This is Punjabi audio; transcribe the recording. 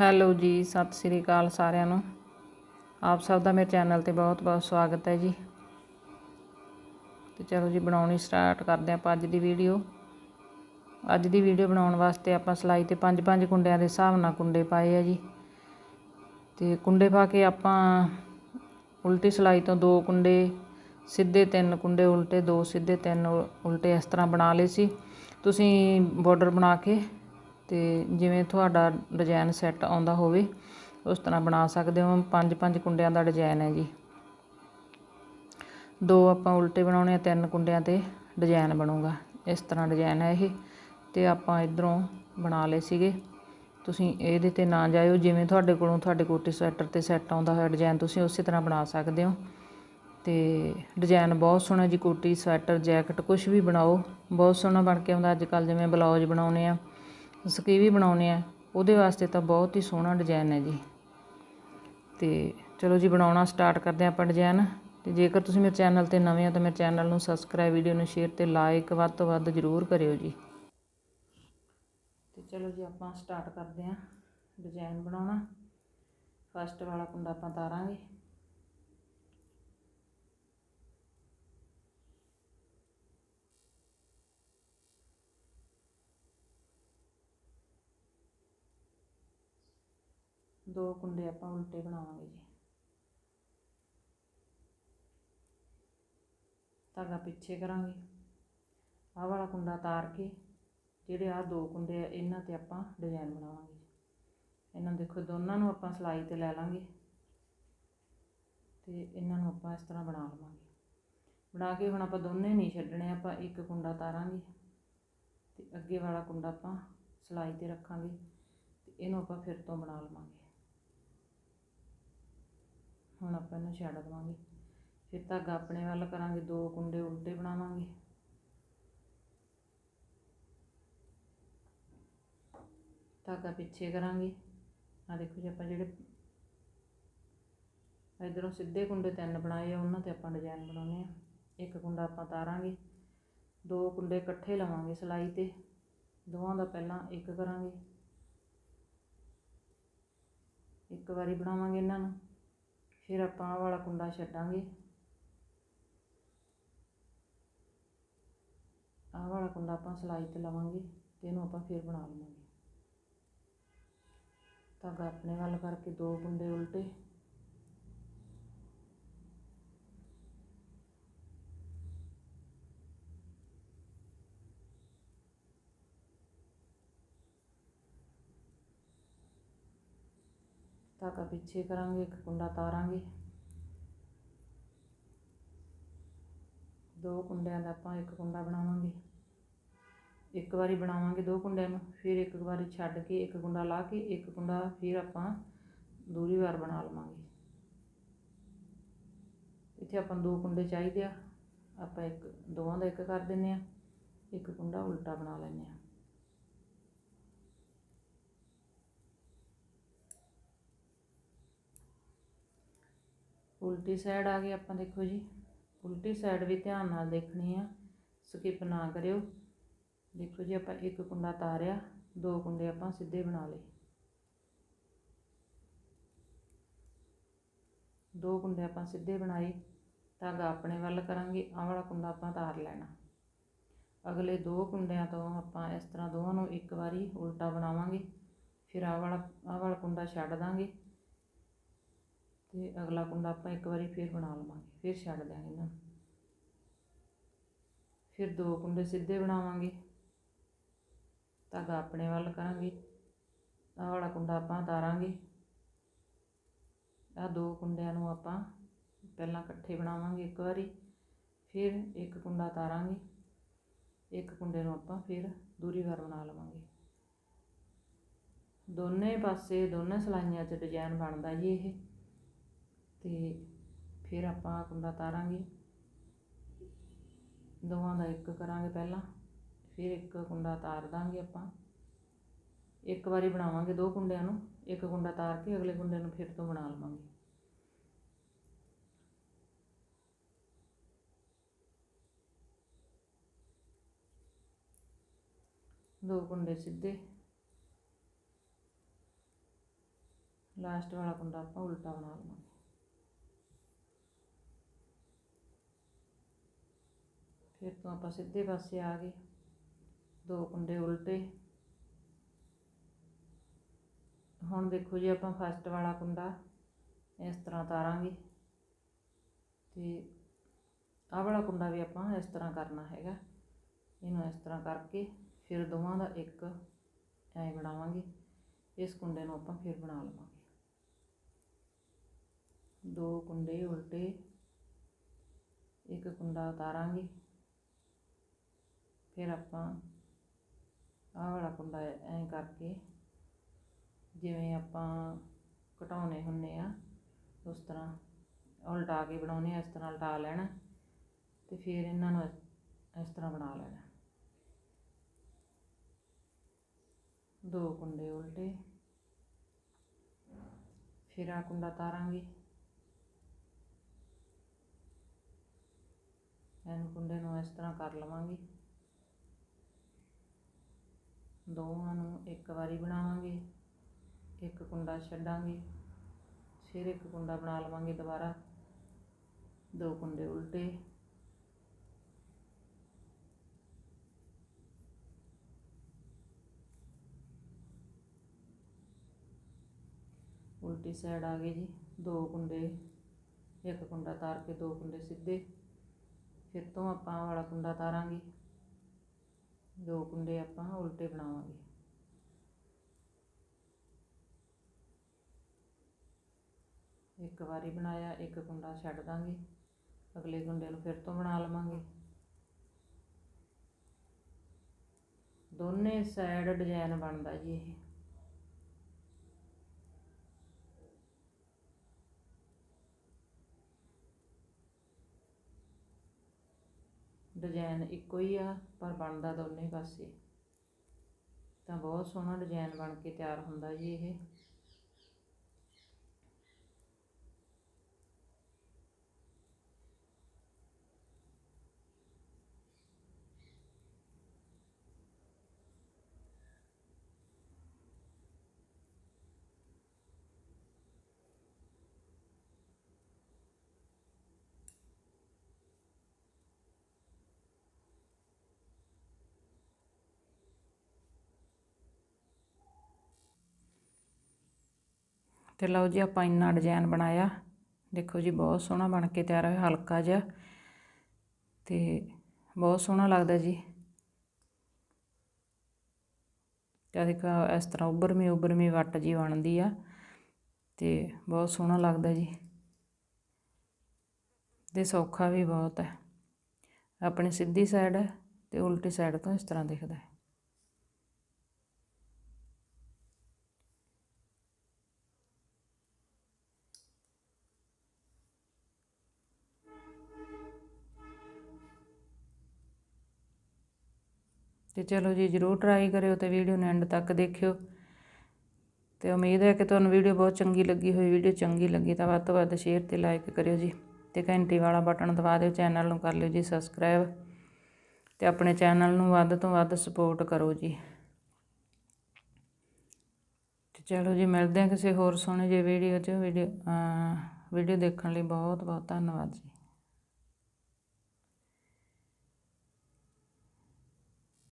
ਹੈਲੋ ਜੀ, ਸਤਿ ਸ੍ਰੀ ਅਕਾਲ ਸਾਰਿਆਂ ਨੂੰ। ਆਪ ਸਭ ਦਾ ਮੇਰੇ ਚੈਨਲ ਤੇ ਬਹੁਤ-ਬਹੁਤ ਸਵਾਗਤ ਹੈ ਜੀ। ਤੇ ਚਲੋ ਜੀ, ਬਣਾਉਣੀ ਸਟਾਰਟ ਕਰਦੇ ਆਪਾਂ ਅੱਜ ਦੀ ਵੀਡੀਓ। ਅੱਜ ਦੀ ਵੀਡੀਓ ਬਣਾਉਣ ਵਾਸਤੇ ਆਪਾਂ ਸਲਾਈ ਤੇ 5-5 ਕੁੰਡਿਆਂ ਦੇ ਹਿਸਾਬ ਨਾਲ ਕੁੰਡੇ ਪਾਏ ਆ ਜੀ। ਤੇ ਕੁੰਡੇ ਪਾ ਕੇ ਆਪਾਂ ਉਲਟੀ ਸਲਾਈ ਤੋਂ ਦੋ ਕੁੰਡੇ, ਸਿੱਧੇ ਤਿੰਨ ਕੁੰਡੇ ਉਲਟੇ, ਦੋ ਸਿੱਧੇ ਤਿੰਨ ਉ- ਉਲਟੇ ਇਸ ਤਰ੍ਹਾਂ ਬਣਾ ਲਏ ਸੀ। ਤੁਸੀਂ ਬਾਰਡਰ ਬਣਾ ਕੇ ਤੇ ਜਿਵੇਂ ਤੁਹਾਡਾ ਡਿਜ਼ਾਈਨ ਸੈੱਟ ਆਉਂਦਾ ਹੋਵੇ, ਉਸ ਤਰ੍ਹਾਂ ਬਣਾ ਸਕਦੇ ਹੋ। ਪੰਜ ਪੰਜ ਕੁੰਡਿਆਂ ਦਾ ਡਿਜ਼ਾਈਨ ਹੈ ਜੀ। ਦੋ ਆਪਾਂ ਉਲਟੇ ਬਣਾਉਣੇ ਆ, ਤਿੰਨ ਕੁੰਡਿਆਂ ਤੇ ਡਿਜ਼ਾਈਨ ਬਣੂਗਾ। ਇਸ ਤਰ੍ਹਾਂ ਡਿਜ਼ਾਈਨ ਹੈ ਇਹ। ਤੇ ਆਪਾਂ ਇਧਰੋਂ ਬਣਾ ਲਏ ਸੀਗੇ। ਤੁਸੀਂ ਇਹਦੇ ਤੇ ਨਾ ਜਾਇਓ। ਜਿਵੇਂ ਤੁਹਾਡੇ ਕੋਲੋਂ ਤੁਹਾਡੇ ਕੋਟੀ ਸਵੈਟਰ ਤੇ ਸੈੱਟ ਆਉਂਦਾ ਹੋਇਆ ਡਿਜ਼ਾਈਨ ਤੁਸੀਂ ਉਸੇ ਤਰ੍ਹਾਂ ਬਣਾ ਸਕਦੇ ਹੋ। ਤੇ ਡਿਜ਼ਾਈਨ ਬਹੁਤ ਸੋਹਣਾ ਜੀ, ਕੋਟੀ ਸਵੈਟਰ ਜੈਕਟ ਕੁਝ ਵੀ ਬਣਾਓ। ਬਹੁਤ ਸੋਹਣਾ ਬਣ ਕੇ ਆਉਂਦਾ। ਅੱਜ ਕੱਲ ਜਿਵੇਂ ਬਲਾਉਜ ਬਣਾਉਣੇ ਆ। ਸਕੀਵੀ ਬਣਾਉਣੇ ਆ, ਉਹਦੇ ਵਾਸਤੇ ਤਾਂ ਬਹੁਤ ਹੀ ਸੋਹਣਾ ਡਿਜ਼ਾਈਨ ਹੈ ਜੀ। ਤੇ ਚਲੋ ਜੀ, ਬਣਾਉਣਾ ਸਟਾਰਟ ਕਰਦੇ ਹਾਂ ਆਪਾਂ ਡਿਜ਼ਾਈਨ ਤੇ ਜੇਕਰ ਤੁਸੀਂ ਮੇਰੇ ਚੈਨਲ ਤੇ ਨਵੇਂ ਹੋ, ਤਾਂ ਮੇਰੇ ਚੈਨਲ ਨੂੰ ਸਬਸਕ੍ਰਾਈਬ ਵੀਡੀਓ ਨੂੰ ਸ਼ੇਅਰ ਤੇ ਲਾਈਕ ਵੱਧ ਤੋਂ ਵੱਧ ਜ਼ਰੂਰ ਕਰਿਓ ਜੀ। ਤੇ ਚਲੋ ਜੀ, ਆਪਾਂ ਸਟਾਰਟ ਕਰਦੇ ਹਾਂ ਡਿਜ਼ਾਈਨ ਬਣਾਉਣਾ। ਫਸਟ ਵਾਲਾ ਕੁੰਡਾ ਆਪਾਂ ਤਾਰਾਂਗੇ। ਦੋ ਕੁੰਡੇ ਆਪਾਂ ਉਲਟੇ ਬਣਾਵਾਂਗੇ ਜੀ। ਧਾਗਾ ਪਿੱਛੇ ਕਰਾਂਗੇ। ਆਹ ਵਾਲਾ ਕੁੰਡਾ ਤਾਰ ਕੇ, ਜਿਹੜੇ ਆਹ ਦੋ ਕੁੰਡੇ ਆ, ਇਹਨਾਂ ਤੇ ਆਪਾਂ ਡਿਜ਼ਾਈਨ ਬਣਾਵਾਂਗੇ ਇਹਨਾਂ ਨੂੰ ਦੇਖੋ, ਦੋਨਾਂ ਨੂੰ ਆਪਾਂ ਸਲਾਈ ਤੇ ਲੈ ਲਾਂਗੇ। ਤੇ ਇਹਨਾਂ ਨੂੰ ਆਪਾਂ ਇਸ ਤਰ੍ਹਾਂ ਬਣਾ ਲਵਾਂਗੇ। ਬਣਾ ਕੇ ਹੁਣ ਆਪਾਂ ਦੋਨੇ ਨਹੀਂ ਛੱਡਣੇ, ਆਪਾਂ ਇੱਕ ਕੁੰਡਾ ਤਾਰਾਂਗੇ। ਤੇ ਅੱਗੇ ਵਾਲਾ ਕੁੰਡਾ ਆਪਾਂ ਸਲਾਈ ਤੇ ਰੱਖਾਂਗੇ। ਤੇ ਇਹਨੂੰ ਆਪਾਂ ਫਿਰ ਤੋਂ ਬਣਾ ਲਵਾਂਗੇ। ਹੁਣ ਆਪਾਂ ਇਹਨੂੰ ਛੱਡ ਦਵਾਂਗੇ। ਫਿਰ ਧਾਗਾ ਆਪਣੇ ਵੱਲ ਕਰਾਂਗੇ, ਦੋ ਕੁੰਡੇ ਉਲਟੇ ਬਣਾਵਾਂਗੇ। ਧਾਗਾ ਪਿੱਛੇ ਕਰਾਂਗੇ। ਆ ਦੇਖੋ ਜੀ, ਆਪਾਂ ਜਿਹੜੇ ਇਧਰੋਂ ਸਿੱਧੇ ਕੁੰਡੇ ਤਿੰਨ ਬਣਾਏ ਆ, ਉਹਨਾਂ ਤੇ ਆਪਾਂ ਡਿਜ਼ਾਈਨ ਬਣਾਉਣੇ ਆ। ਇੱਕ ਕੁੰਡਾ ਆਪਾਂ ਤਾਰਾਂਗੇ, ਦੋ ਕੁੰਡੇ ਇਕੱਠੇ ਲਵਾਂਗੇ ਸਲਾਈ ਤੇ। ਦੋਵਾਂ ਦਾ ਪਹਿਲਾਂ ਇੱਕ ਕਰਾਂਗੇ। ਇੱਕ ਵਾਰੀ ਬਣਾਵਾਂਗੇ ਇਹਨਾਂ ਨੂੰ। ਫਿਰ ਆਪਾਂ ਆਹ ਵਾਲਾ ਕੁੰਡਾ ਛੱਡਾਂਗੇ। ਆਹ ਵਾਲਾ ਕੁੰਡਾ ਆਪਾਂ ਸਲਾਈ ਤੇ ਲਵਾਂਗੇ ਤੇ ਇਹਨੂੰ ਆਪਾਂ ਫਿਰ ਬਣਾ ਲਵਾਂਗੇ। ਧਾਗਾ ਆਪਣੇ ਵੱਲ ਕਰਕੇ ਦੋ ਕੁੰਡੇ ਉਲਟੇ। ਧਾਗਾ ਪਿੱਛੇ ਕਰਾਂਗੇ, ਇੱਕ ਕੁੰਡਾ ਤਾਰਾਂਗੇ। ਦੋ ਕੁੰਡਿਆਂ ਦਾ ਆਪਾਂ ਇੱਕ ਕੁੰਡਾ ਬਣਾਵਾਂਗੇ। ਇੱਕ ਵਾਰੀ ਬਣਾਵਾਂਗੇ ਦੋ ਕੁੰਡਿਆਂ ਨੂੰ, ਫਿਰ ਇੱਕ ਵਾਰੀ ਛੱਡ ਕੇ ਇੱਕ ਕੁੰਡਾ ਲਾ ਕੇ ਇੱਕ ਕੁੰਡਾ ਫਿਰ ਆਪਾਂ ਦੂਰੀ ਵਾਰ ਬਣਾ ਲਵਾਂਗੇ। ਇੱਥੇ ਆਪਾਂ ਦੋ ਕੁੰਡੇ ਚਾਹੀਦੇ ਆ। ਆਪਾਂ ਇੱਕ, ਦੋਵਾਂ ਦਾ ਇੱਕ ਕਰ ਦਿੰਨੇ ਆ, ਇੱਕ ਕੁੰਡਾ ਉਲਟਾ ਬਣਾ ਲੈਂਦੇ ਆ। ਉਲਟੀ ਸਾਈਡ ਆ ਗਈ ਆਪਾਂ ਦੇਖੋ ਜੀ। ਉਲਟੀ ਸਾਈਡ ਵੀ ਧਿਆਨ ਨਾਲ ਦੇਖਣੀ ਆ। ਸਕਿਪ ਨਾ ਕਰਿਓ। ਦੇਖੋ ਜੀ ਆਪਾਂ ਇੱਕ ਕੁੰਡਾ ਤਾਰਿਆ, ਦੋ ਕੁੰਡੇ ਆਪਾਂ ਸਿੱਧੇ ਬਣਾ ਲਏ। ਦੋ ਕੁੰਡੇ ਆਪਾਂ ਸਿੱਧੇ ਬਣਾਏ, ਧਾਗਾ ਆਪਣੇ ਵੱਲ ਕਰਾਂਗੇ, ਆਹ ਵਾਲਾ ਕੁੰਡਾ ਆਪਾਂ ਤਾਰ ਲੈਣਾ। ਅਗਲੇ ਦੋ ਕੁੰਡਿਆਂ ਤੋਂ ਆਪਾਂ ਇਸ ਤਰ੍ਹਾਂ ਦੋਵਾਂ ਨੂੰ ਇੱਕ ਵਾਰੀ ਉਲਟਾ ਬਣਾਵਾਂਗੇ, ਫਿਰ ਆਹ ਵਾਲਾ ਆਹ ਵਾਲਾ ਕੁੰਡਾ ਛੱਡ ਦਾਂਗੇ। ਤੇ ਅਗਲਾ ਕੁੰਡਾ ਆਪਾਂ ਇੱਕ ਵਾਰੀ ਫਿਰ ਬਣਾ ਲਵਾਂਗੇ, ਫਿਰ ਛੱਡ ਦਿਆਂਗੇ ਇਹਨਾਂ ਨੂੰ। ਫਿਰ ਦੋ ਕੁੰਡੇ ਸਿੱਧੇ ਬਣਾਵਾਂਗੇ। ਧਾਗਾ ਆਪਣੇ ਵੱਲ ਕਰਾਂਗੇ, ਆਹ ਵਾਲਾ ਕੁੰਡਾ ਆਪਾਂ ਤਾਰਾਂਗੇ ਆਹ ਦੋ ਕੁੰਡਿਆਂ ਨੂੰ ਆਪਾਂ ਪਹਿਲਾਂ ਇਕੱਠੇ ਬਣਾਵਾਂਗੇ ਇੱਕ ਵਾਰੀ, ਫਿਰ ਇੱਕ ਕੁੰਡਾ ਤਾਰਾਂਗੇ ਇੱਕ ਕੁੰਡੇ ਨੂੰ ਆਪਾਂ ਫਿਰ ਦੂਰੀ ਵਾਰ ਬਣਾ ਲਵਾਂਗੇ। ਦੋਨੇ ਪਾਸੇ, ਦੋਨੇ ਸਲਾਈਆਂ 'ਚ ਡਿਜ਼ਾਈਨ ਬਣਦਾ ਜੀ ਇਹ। ਤੇ ਫਿਰ ਆਪਾਂ ਕੁੰਡਾ ਤਾਰਾਂਗੇ। ਦੋਵਾਂ ਦਾ ਇੱਕ ਕਰਾਂਗੇ ਪਹਿਲਾਂ, ਫਿਰ ਇੱਕ ਕੁੰਡਾ ਤਾਰ ਦਾਂਗੇ ਆਪਾਂ। ਇੱਕ ਵਾਰੀ ਬਣਾਵਾਂਗੇ ਦੋ ਕੁੰਡਿਆਂ ਨੂੰ, ਇੱਕ ਕੁੰਡਾ ਤਾਰ ਕੇ ਅਗਲੇ ਕੁੰਡੇ ਨੂੰ ਫਿਰ ਤੋਂ ਬਣਾ ਲਵਾਂਗੇ। ਦੋ ਕੁੰਡੇ ਸਿੱਧੇ। ਲਾਸਟ ਵਾਲਾ ਕੁੰਡਾ ਆਪਾਂ ਉਲਟਾ ਬਣਾ ਲਵਾਂਗੇ। ਫਿਰ ਤੋਂ ਆਪਾਂ ਸਿੱਧੇ ਪਾਸੇ ਆ ਗਏ। ਦੋ ਕੁੰਡੇ ਉਲਟੇ। ਹੁਣ ਦੇਖੋ ਜੀ ਆਪਾਂ ਫਸਟ ਵਾਲਾ ਕੁੰਡਾ ਇਸ ਤਰ੍ਹਾਂ ਤਾਰਾਂਗੇ। ਤੇ ਆਹ ਵਾਲਾ ਕੁੰਡਾ ਵੀ ਆਪਾਂ ਇਸ ਤਰ੍ਹਾਂ ਕਰਨਾ ਹੈਗਾ। ਇਹਨੂੰ ਇਸ ਤਰ੍ਹਾਂ ਕਰਕੇ ਫਿਰ ਦੋਵਾਂ ਦਾ ਇੱਕ ਐ ਬਣਾਵਾਂਗੇ। ਇਸ ਕੁੰਡੇ ਨੂੰ ਆਪਾਂ ਫਿਰ ਬਣਾ ਲਵਾਂਗੇ। ਦੋ ਕੁੰਡੇ ਉਲਟੇ। ਇੱਕ ਕੁੰਡਾ ਉਤਾਰਾਂਗੇ ਫਿਰ ਆਪਾਂ ਆਹ ਵਾਲਾ ਕੁੰਡਾ ਐਂ ਕਰਕੇ ਜਿਵੇਂ ਆਪਾਂ ਘਟਾਉਣੇ ਹੁੰਨੇ ਆ, ਉਸ ਤਰ੍ਹਾਂ ਉਲਟਾ ਕੇ ਬਣਾਉਣੇ ਆ, ਇਸ ਤਰ੍ਹਾਂ ਉਲਟਾ ਲੈਣਾ ਤੇ ਫਿਰ ਇਹਨਾਂ ਨੂੰ ਇਸ- ਇਸ ਤਰ੍ਹਾਂ ਬਣਾ ਲੈਣਾ। ਦੋ ਕੁੰਡੇ ਉਲਟੇ, ਫਿਰ ਆ ਕੁੰਡਾ ਤਾਰਾਂਗੇ। ਇਹਨੂੰ ਕੁੰਡੇ ਨੂੰ ਇਸ ਤਰ੍ਹਾਂ ਕਰ ਲਵਾਂਗੇ। ਦੋਵਾਂ ਨੂੰ ਇੱਕ ਵਾਰੀ ਬਣਾਵਾਂਗੇ, ਇੱਕ ਕੁੰਡਾ ਛੱਡਾਂਗੇ, ਫਿਰ ਇੱਕ ਕੁੰਡਾ ਬਣਾ ਲਵਾਂਗੇ ਦੁਬਾਰਾ। ਦੋ ਕੁੰਡੇ ਉਲਟੇ। ਉਲਟੀ ਸਾਈਡ ਆ ਗਏ ਜੀ, ਦੋ ਕੁੰਡੇ, ਇੱਕ ਕੁੰਡਾ ਤਾਰ ਕੇ ਦੋ ਕੁੰਡੇ ਸਿੱਧੇ। ਫਿਰ ਤੋਂ ਆਪਾਂ ਵਾਲਾ ਕੁੰਡਾ ਤਾਰਾਂਗੇ। ਦੋ ਕੁੰਡੇ ਆਪਾਂ ਉਲਟੇ ਬਣਾਵਾਂਗੇ। ਇੱਕ ਵਾਰੀ ਬਣਾਇਆ, ਇੱਕ ਕੁੰਡਾ ਛੱਡ ਦਾਂਗੇ। ਅਗਲੇ ਕੁੰਡੇ ਨੂੰ ਫਿਰ ਤੋਂ ਬਣਾ ਲਵਾਂਗੇ। ਦੋਨੇ ਸਾਈਡ ਡਿਜ਼ਾਈਨ ਬਣਦਾ ਜੀ ਇਹ। ਡਿਜ਼ਾਈਨ ਇੱਕੋ ਹੀ ਆ, ਪਰ ਬਣਦਾ ਦੋਨੇ ਪਾਸੇ। ਤਾਂ ਬਹੁਤ ਸੋਹਣਾ ਡਿਜ਼ਾਈਨ ਬਣ ਕੇ ਤਿਆਰ ਹੁੰਦਾ ਜੀ ਇਹ। ਤੇ ਲਓ ਜੀ ਆਪਾਂ ਇੰਨਾ ਡਿਜ਼ਾਈਨ ਬਣਾਇਆ। ਦੇਖੋ ਜੀ ਬਹੁਤ ਸੋਹਣਾ ਬਣ ਕੇ ਤਿਆਰ ਹੋਇਆ, ਹਲਕਾ ਜਿਹਾ। ਤੇ ਬਹੁਤ ਸੋਹਣਾ ਲੱਗਦਾ ਜੀ। ਤੇ ਆਹ ਦੇਖੋ, ਇਸ ਤਰ੍ਹਾਂ ਉੱਭਰਵੀਂ ਉੱਭਰਮੀ ਵੱਟ ਜੀ ਬਣਦੀ ਆ ਤੇ ਬਹੁਤ ਸੋਹਣਾ ਲੱਗਦਾ ਜੀ। ਤੇ ਸੌਖਾ ਵੀ ਬਹੁਤ ਹੈ। ਆਪਣੀ ਸਿੱਧੀ ਸਾਈਡ ਤੇ ਉਲਟੀ ਸਾਈਡ ਤੋਂ ਇਸ ਤਰ੍ਹਾਂ ਦਿਖਦਾ ਹੈ। ਤੇ ਚਲੋ ਜੀ ਜਰੂਰ ਟਰਾਈ ਕਰਿਓ ਤੇ ਵੀਡੀਓ ਨੂੰ ਐਂਡ ਤੱਕ ਦੇਖਿਓ। ਤੇ ਉਮੀਦ ਹੈ ਕਿ ਤੁਹਾਨੂੰ ਵੀਡੀਓ ਬਹੁਤ ਚੰਗੀ ਲੱਗੀ ਹੋਈ। ਵੀਡੀਓ ਚੰਗੀ ਲੱਗੀ ਤਾਂ ਵੱਧ ਤੋਂ ਵੱਧ ਸ਼ੇਅਰ ਤੇ ਲਾਈਕ ਕਰਿਓ ਜੀ ਤੇ ਘੰਟੀ ਵਾਲਾ ਬਟਨ ਦਬਾ ਦਿਓ ਚੈਨਲ ਨੂੰ ਕਰ ਲਿਓ ਜੀ ਸਬਸਕ੍ਰਾਈਬ ਤੇ ਆਪਣੇ ਚੈਨਲ ਨੂੰ ਵੱਧ ਤੋਂ ਵੱਧ ਸਪੋਰਟ ਕਰੋ ਜੀ। ਤੇ ਚਲੋ ਜੀ ਮਿਲਦੇ ਹਾਂ ਕਿਸੇ ਹੋਰ ਸੋਹਣੇ ਜਿਹੇ ਵੀਡੀਓ 'ਚ। ਵੀਡੀਓ ਵੀਡੀਓ ਦੇਖਣ ਲਈ ਬਹੁਤ ਬਹੁਤ ਧੰਨਵਾਦ ਜੀ।